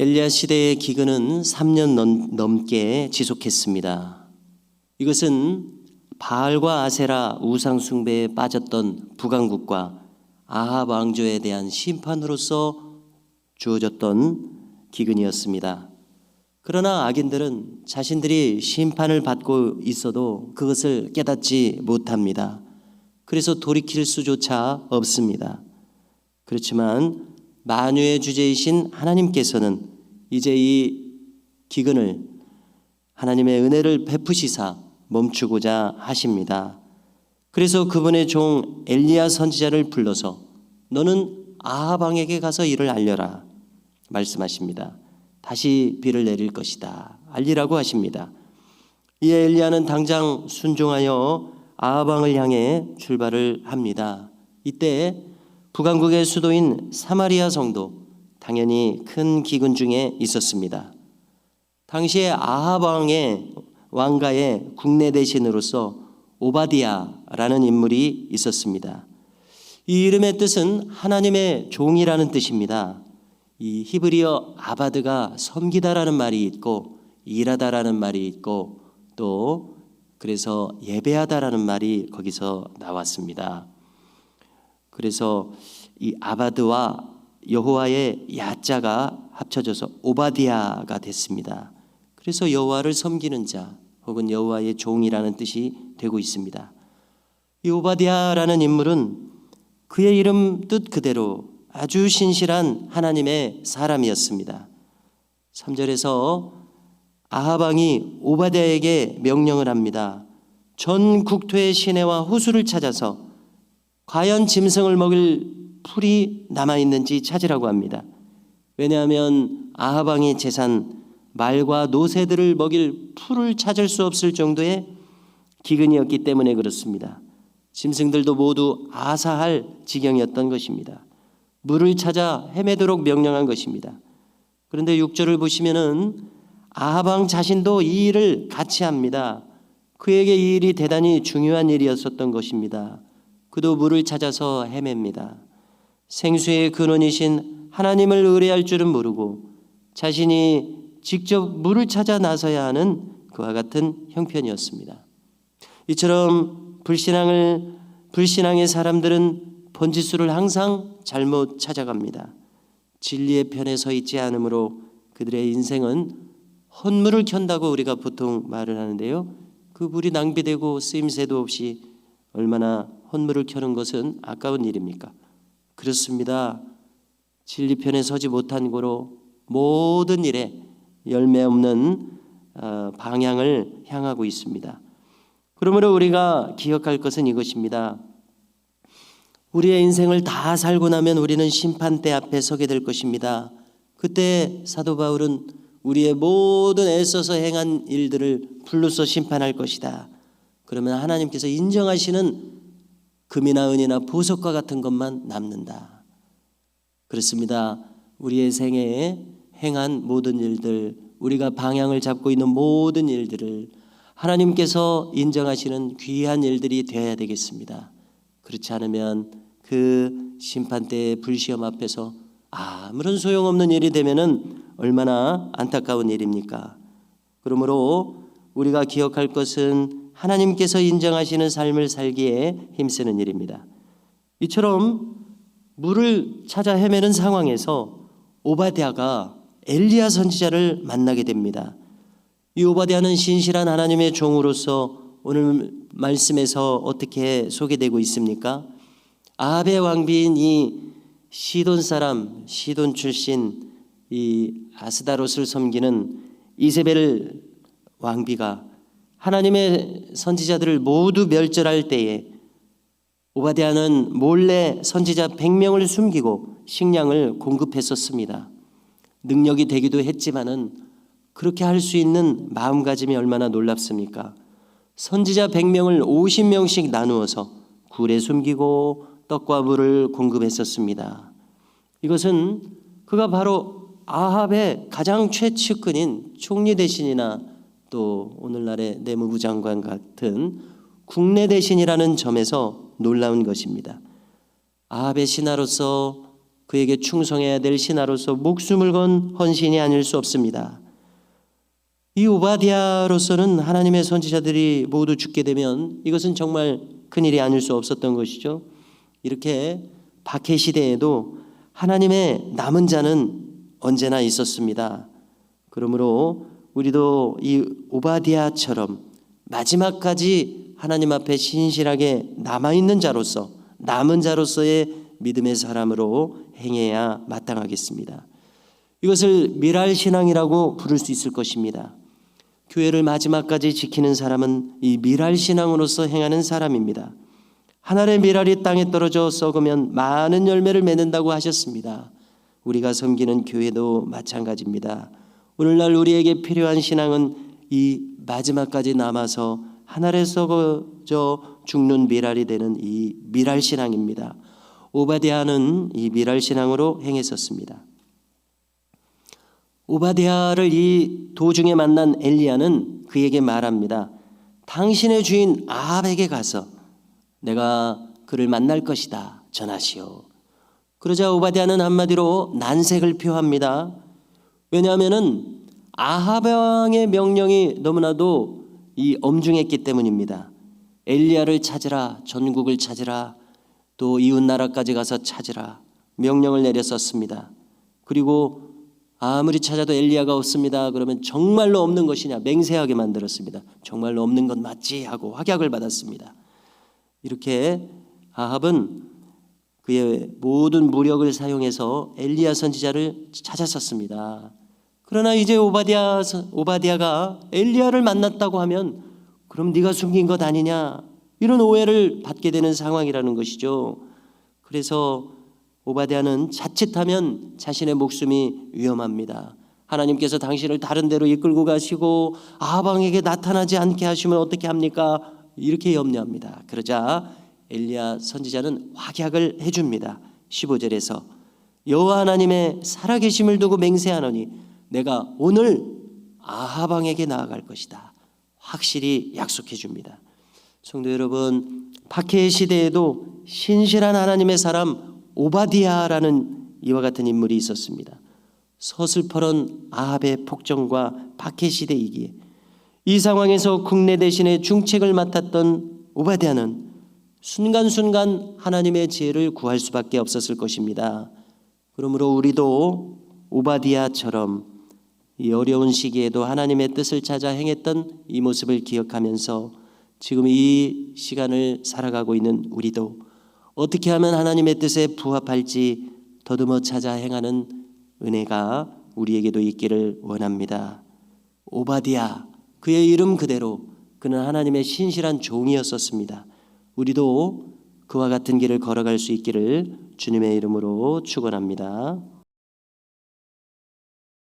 엘리야 시대의 기근은 3년 넘- 넘게 지속했습니다. 이것은 바알과 아세라 우상 숭배에 빠졌던 북왕국과 아합 왕조에 대한 심판으로서 주어졌던 기근이었습니다. 그러나 악인들은 자신들이 심판을 받고 있어도 그것을 깨닫지 못합니다. 그래서 돌이킬 수조차 없습니다. 그렇지만 만유의 주제이신 하나님께서는 이제 이 기근을 하나님의 은혜를 베푸시사 멈추고자 하십니다. 그래서 그분의 종 엘리야 선지자를 불러서 너는 아합 왕에게 가서 이를 알려라 말씀하십니다. 다시 비를 내릴 것이다. 알리라고 하십니다. 이에 엘리야는 당장 순종하여 아합 왕을 향해 출발을 합니다. 이때 북왕국의 수도인 사마리아 성도 당연히 큰 기근 중에 있었습니다. 당시에 아합 왕의 왕가의 국내 대신으로서 오바디아라는 인물이 있었습니다. 이 이름의 뜻은 하나님의 종이라는 뜻입니다. 이 히브리어 아바드가 섬기다라는 말이 있고 일하다라는 말이 있고 또 그래서 예배하다라는 말이 거기서 나왔습니다. 그래서 이 아바드와 여호와의 야자가 합쳐져서 오바디아가 됐습니다. 그래서 여호와를 섬기는 자 혹은 여호와의 종이라는 뜻이 되고 있습니다. 이 오바디아라는 인물은 그의 이름 뜻 그대로 아주 신실한 하나님의 사람이었습니다. 3절에서 아하방이 오바디아에게 명령을 합니다. 전 국토의 시내와 호수를 찾아서 과연 짐승을 먹일 풀이 남아 있는지 찾으라고 합니다. 왜냐하면 아하방의 재산 말과 노새들을 먹일 풀을 찾을 수 없을 정도의 기근이었기 때문에 그렇습니다. 짐승들도 모두 아사할 지경이었던 것입니다. 물을 찾아 헤매도록 명령한 것입니다. 그런데 6절을 보시면은 아하방 자신도 이 일을 같이 합니다. 그에게 이 일이 대단히 중요한 일이었었던 것입니다. 그도 물을 찾아서 헤맵니다. 생수의 근원이신 하나님을 의뢰할 줄은 모르고 자신이 직접 물을 찾아 나서야 하는 그와 같은 형편이었습니다. 이처럼 불신앙을 불신앙의 사람들은 번지수를 항상 잘못 찾아갑니다. 진리의 편에 서 있지 않으므로 그들의 인생은 헛물을 켠다고 우리가 보통 말을 하는데요. 그 물이 낭비되고 쓰임새도 없이 얼마나 헛물을 켜는 것은 아까운 일입니까? 그렇습니다. 진리 편에 서지 못한 고로 모든 일에 열매 없는 어, 방향을 향하고 있습니다. 그러므로 우리가 기억할 것은 이것입니다. 우리의 인생을 다 살고 나면 우리는 심판대 앞에 서게 될 것입니다. 그때 사도 바울은 우리의 모든 애써서 행한 일들을 불로서 심판할 것이다. 그러면 하나님께서 인정하시는 금이나 은이나 보석과 같은 것만 남는다. 그렇습니다. 우리의 생애에 행한 모든 일들, 우리가 방향을 잡고 있는 모든 일들을 하나님께서 인정하시는 귀한 일들이 되어야 되겠습니다. 그렇지 않으면 그 심판대의 불시험 앞에서 아무런 소용없는 일이 되면은 얼마나 안타까운 일입니까? 그러므로 우리가 기억할 것은 하나님께서 인정하시는 삶을 살기에 힘쓰는 일입니다. 이처럼 물을 찾아 헤매는 상황에서 오바댜가 엘리야 선지자를 만나게 됩니다. 이 오바댜는 신실한 하나님의 종으로서 오늘 말씀에서 어떻게 소개되고 있습니까? 아합의 왕비인 이 시돈 사람, 시돈 출신 이 아스다롯을 섬기는 이세벨 왕비가 하나님의 선지자들을 모두 멸절할 때에 오바댜는 몰래 선지자 100명을 숨기고 식량을 공급했었습니다. 능력이 되기도 했지만은 그렇게 할 수 있는 마음가짐이 얼마나 놀랍습니까? 선지자 100명을 50명씩 나누어서 굴에 숨기고 떡과 물을 공급했었습니다. 이것은 그가 바로 아합의 가장 최측근인 총리 대신이나 또 오늘날의 내무부 장관 같은 국내 대신이라는 점에서 놀라운 것입니다. 아합의 신하로서 그에게 충성해야 될 신하로서 목숨을 건 헌신이 아닐 수 없습니다. 이 오바디아로서는 하나님의 선지자들이 모두 죽게 되면 이것은 정말 큰일이 아닐 수 없었던 것이죠. 이렇게 박해 시대에도 하나님의 남은 자는 언제나 있었습니다. 그러므로 우리도 이 오바디아처럼 마지막까지 하나님 앞에 신실하게 남아 있는 자로서 남은 자로서의 믿음의 사람으로 행해야 마땅하겠습니다. 이것을 미랄 신앙이라고 부를 수 있을 것입니다. 교회를 마지막까지 지키는 사람은 이 미랄 신앙으로서 행하는 사람입니다. 하늘의 미랄이 땅에 떨어져 썩으면 많은 열매를 맺는다고 하셨습니다. 우리가 섬기는 교회도 마찬가지입니다. 오늘날 우리에게 필요한 신앙은 이 마지막까지 남아서 하늘에 썩어져 죽는 미랄이 되는 이 미랄 신앙입니다. 오바디아는 이 미랄 신앙으로 행했었습니다. 오바디아를 이 도중에 만난 엘리야는 그에게 말합니다. 당신의 주인 아합에게 가서 내가 그를 만날 것이다 전하시오. 그러자 오바디아는 한마디로 난색을 표합니다. 왜냐하면은 아합 왕의 명령이 너무나도 이 엄중했기 때문입니다. 엘리야를 찾으라, 전국을 찾으라, 또 이웃 나라까지 가서 찾으라 명령을 내렸었습니다. 그리고 아무리 찾아도 엘리야가 없습니다. 그러면 정말로 없는 것이냐 맹세하게 만들었습니다. 정말로 없는 건 맞지 하고 확약을 받았습니다. 이렇게 아합은 그의 모든 무력을 사용해서 엘리야 선지자를 찾았었습니다. 그러나 이제 오바디아 오바디아가 엘리야를 만났다고 하면 그럼 네가 숨긴 것 아니냐 이런 오해를 받게 되는 상황이라는 것이죠. 그래서 오바디아는 자칫하면 자신의 목숨이 위험합니다. 하나님께서 당신을 다른 데로 이끌고 가시고 아방에게 나타나지 않게 하시면 어떻게 합니까? 이렇게 염려합니다. 그러자 엘리야 선지자는 확약을 해줍니다. 15절에서 여호와 하나님의 살아계심을 두고 맹세하노니 내가 오늘 아하방에게 나아갈 것이다. 확실히 약속해 줍니다. 성도 여러분, 박해 시대에도 신실한 하나님의 사람 오바디아라는 이와 같은 인물이 있었습니다. 서슬퍼런 아합의 폭정과 박해 시대이기에 이 상황에서 국내 대신에 중책을 맡았던 오바디아는 순간순간 하나님의 지혜를 구할 수밖에 없었을 것입니다. 그러므로 우리도 오바디아처럼 이 어려운 시기에도 하나님의 뜻을 찾아 행했던 이 모습을 기억하면서 지금 이 시간을 살아가고 있는 우리도 어떻게 하면 하나님의 뜻에 부합할지 더듬어 찾아 행하는 은혜가 우리에게도 있기를 원합니다. 오바디아 그의 이름 그대로 그는 하나님의 신실한 종이었었습니다. 우리도 그와 같은 길을 걸어갈 수 있기를 주님의 이름으로 축원합니다.